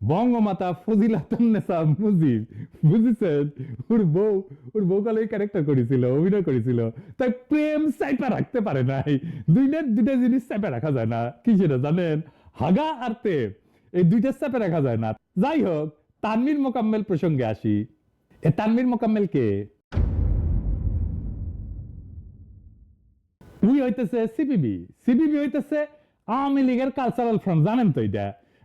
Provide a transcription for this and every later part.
বঙ্গমাতা ফজিলাতুন্নেসা মুজিব, বুঝেছেন? ওর বউ ওর বউ কালে ক্যারেক্টার করেছিল, অভিনয় করেছিল। তাই প্রেম চাইপা রাখতে পারে নাই। দুইটা দুইটা জিনিস চাইপা রাখা যায় না। কি সেটা জানেন? হাগা আর প্রেম, এই দুইটা চাপে রাখা যায় না। যাই হোক, তানভীর মোকাম্মেল প্রসঙ্গে আসি। এ তানভীর মোকাম্মেল কে? উই হইতেছে সিপিবি। সিপিবি হইতেছে আওয়ামী লীগের কালচারাল ফ্রন্ট জানেন তো এটা?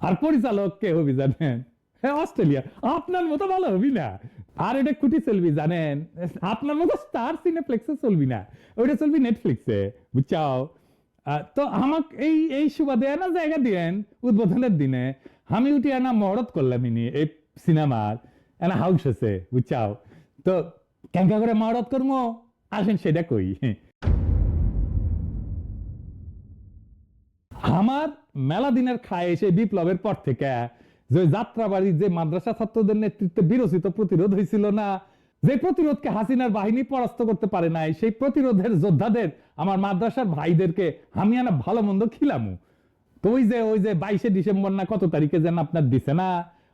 আর পরিচালক কে হবি জানেন? হ্যাঁ অস্ট্রেলিয়া। আপনার মতো ভালো হবি না। আর এটা চলবি জানেন? আপনার মতো স্টার সিনেপ্লেক্সে চলবি না। ওইটা চলবি নেটফ্লিক্সে তো এই এই সুবাদে না জায়গা দিয়েন উদ্বোধনের দিনে। আমি উঠি না মরদ করলাম ইনি এই সিনেমার। এনা হাউস আছে, বুঝছাও? তো কেঙ্কা করে মরদ করব আসেন সেটা কই। আমার মেলা দিনের খায় এসে বিপ্লবের পর থেকে যে যাত্রাবাড়ির যে মাদ্রাসা ছাত্রদের নেতৃত্বে বিরোচিত প্রতিরোধ হয়েছিল না, যে প্রতিরোধকে হাসিনার বাহিনী পরাস্ত করতে পারে নাই, সেই প্রতিরোধের যোদ্ধাদের, আমার মাদ্রাসার ভাইদেরকে আমি আনা ভালো মন্দ খিলামু। তো ওই যে ওই যে বাইশে ডিসেম্বর না কত তারিখে যেন আপনার দিছে না,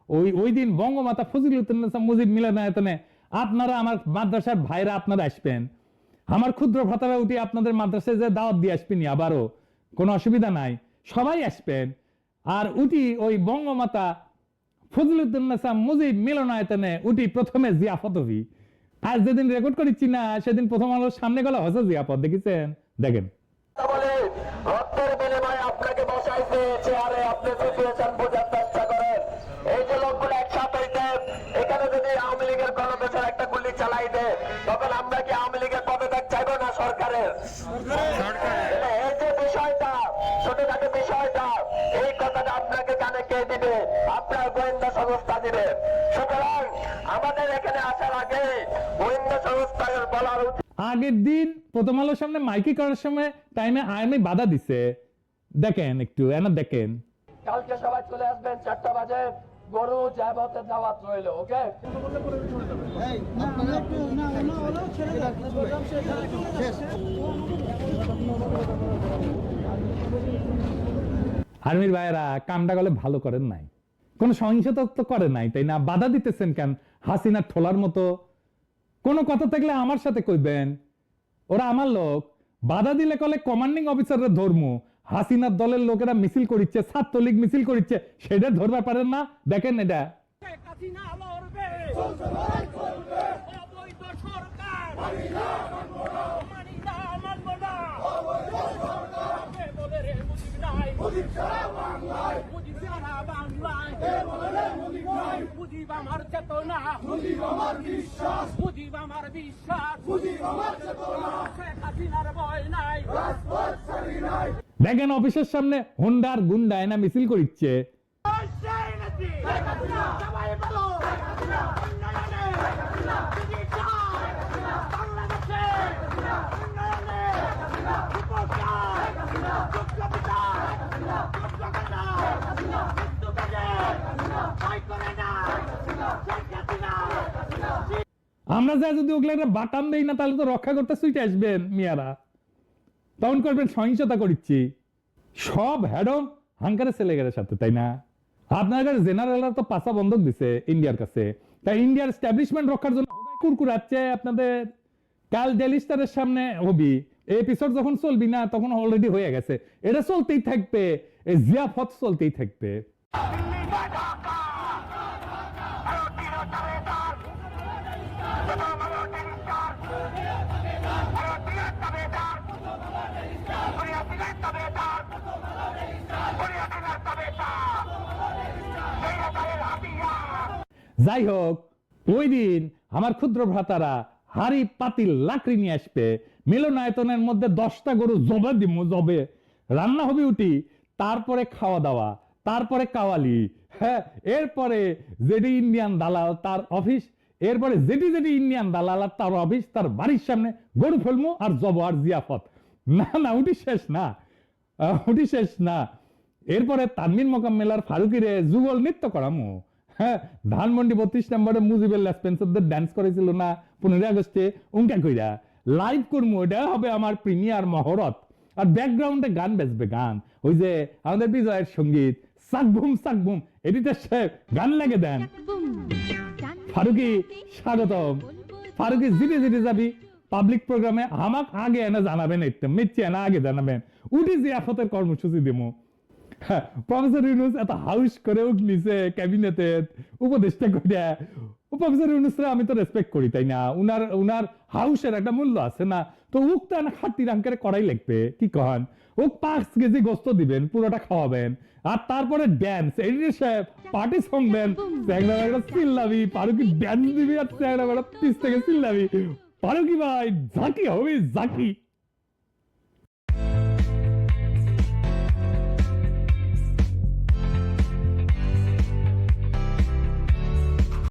ওই ওই দিন বঙ্গমাতা ফজিলুদ্দিন মুজিব মিলনায়তনে আপনারা আমার মাদ্রাসার ভাইরা আপনারা আসবেন। আমার ক্ষুদ্র ভাতারা উঠে আপনাদের মাদ্রাসায় যে দাওয়াত দিয়ে আসবেনি আবারও, কোনো অসুবিধা নাই। সবাই আসবেন। আর উটি ওই বঙ্গমাতা ফজলুদ্দিন মুজিব মিলনায়তনে উটি প্রথমে জিয়াফত হবি। আর যেদিন রেকর্ড করেছি না, সেদিন প্রথম আলোর সামনে গেল হসে জিয়াফত। দেখেছেন? দেখেন। আপনাকে বসাইছে, চেয়ারে আপনি আপনার গোয়েন্দা সংস্থা দিবে। সুতরাং আমাদের এখানে আসার আগে গোয়েন্দা সংস্থার বলার উচিত। আগের দিন প্রথম আলোর সামনে মাইকি করার সময় টাইমে আইএমএ বাধা দিছে। দেখেন একটু এনা দেখেন। কালকে সবাই চলে আসবেন চারটা বাজে। গরু যাবতে দাওয়াত রইল ওকে? আর্মির ভাইয়েরা কামটা গলে ভালো করেন নাই। কোন সহিংসতা তো করে নাই, তাই না? বাধা দিতেছেন কেন? হাসিনা ঠোলার মতো। কোনো কথা থাকলে আমার সাথে কইবেন। ওরা আমার লোক। বাধা দিলে কলে কমান্ডিং অফিসাররা ধর্ম। হাসিনার দলের লোকেরা মিছিল করিচ্ছে, ছাত্রলীগ মিছিল করিচ্ছে, সেটা ধরবার পারেন না? দেখেন এটা শেখ হাসিনা লড়বে অবৈধ সরকার মানি না মানব না কে বলে রে মুজিব নাই মুজিব সারা বাংলায় মুজিব আমার চেতনা। মুজিব আমার বিশ্বাস। মুজিব আমার বিশ্বাস। মুজিব আমার চেতনা। শেখ হাসিনার ভয় নাই। দেখেন অফিসের সামনে হোন্ডার গুন্ডা এনা মিছিল করিচ্ছে সবাই বলো উন্নয়নে চিকিৎসায় বাংলাদেশে উন্নয়নে উপকার বিপ্লবিতায় বিপ্লবতা মৃত্যু কাজে ভয় করে না শেখ হাসিনা আমরা যা যদি ওগুলো একটা বাটাম দেই না, তাহলে তো রক্ষা করতে সুইটে আসবেন মিয়ারা। তখন করবেন সহিংসতা করছি সব হ্যাডম হাঙ্কারে ছেলেগের সাথে, তাই না? আপনার কাছে জেনারেলরা তো পাশা বন্ধক দিছে ইন্ডিয়ার কাছে। তাই ইন্ডিয়ার স্ট্যাবলিশমেন্ট রক্ষার জন্য কুরকুরাচ্ছে আপনাদের কাল ডেলিস্টারের সামনে হবি। এপিসোড যখন চলবি না, তখন অলরেডি হয়ে গেছে। এটা চলতেই থাকবে। জিয়াফত চলতেই থাকবে। যাই হোক ওই দিন আমার ক্ষুদ্র ভ্রাতারা হাড়ি পাতিল লাকড়ি নিয়ে আসবে। মিলনায়তনের মধ্যে দশটা গরু জবে দিমু, জবে। রান্না হবে উঠি তারপরে খাওয়া দাওয়া, তারপরে কাওয়ালি। হ্যাঁ এরপরে যেটি ইন্ডিয়ান দালাল, তার অফিস এরপরে যেটি যেটি ইন্ডিয়ান দালাল আর তার অফিস, তার বাড়ির সামনে গরু ফেলমু আর জব আর জিয়াফত। না না উঠি শেষ না। উঠি শেষ না। এরপরে তানমিন মোকাম্মেলার ফারুকিরে যুগল নৃত্য করামু। হ্যাঁ ধানমন্ডি বত্রিশ নম্বরে মুজিবের লেসপেন্সারদের ডান্স করেছিল না পনেরোই আগস্টে? উনকা কইরা। লাইভ করব এটা হবে আমার প্রিমিয়ার মহরত। আর ব্যাকগ্রাউন্ডে গান বেজবে, গান। ওই যে আমাদের বিজয়ের সংগীত, সাকবুম সাকবুম এডিটার সাহেব গান লাগে দেন। ফারুকি স্বাগতম। ফারুকি জিটে জিতে যাবি। পাবলিক প্রোগ্রামে আমাক আগে এনে জানাবেন একদম মিথ্যে এনে আগে জানাবেন। উঠি জিয়াফতের কর্মসূচি হ্যাঁ, প্রফেসর ইউনুস এত হাউস করে উঠ নিছে ক্যাবিনেটে উপদেষ্টা করে প্রফেসর ইউনুসরা আমি তো রেসপেক্ট করি, তাই না? উনার উনার হাউসের একটা মূল্য আছে না? তো উক তো না খাটি রাঙ্কের করাই লাগবে, কি কন ওক পাঁচ কেজি গোস্ত দিবেন, পুরোটা খাওয়াবেন, আর তারপরে ড্যান্স এডিটর সাহেব পার্টি সং দেন, চ্যাংরা বেড়া চিল্লাবি, পারুকি ড্যান্স দিবি আর চ্যাংরা বেড়া পিস থেকে চিল্লাবি। পারুকি ভাই, ঝাঁকি হবে, ঝাঁকি।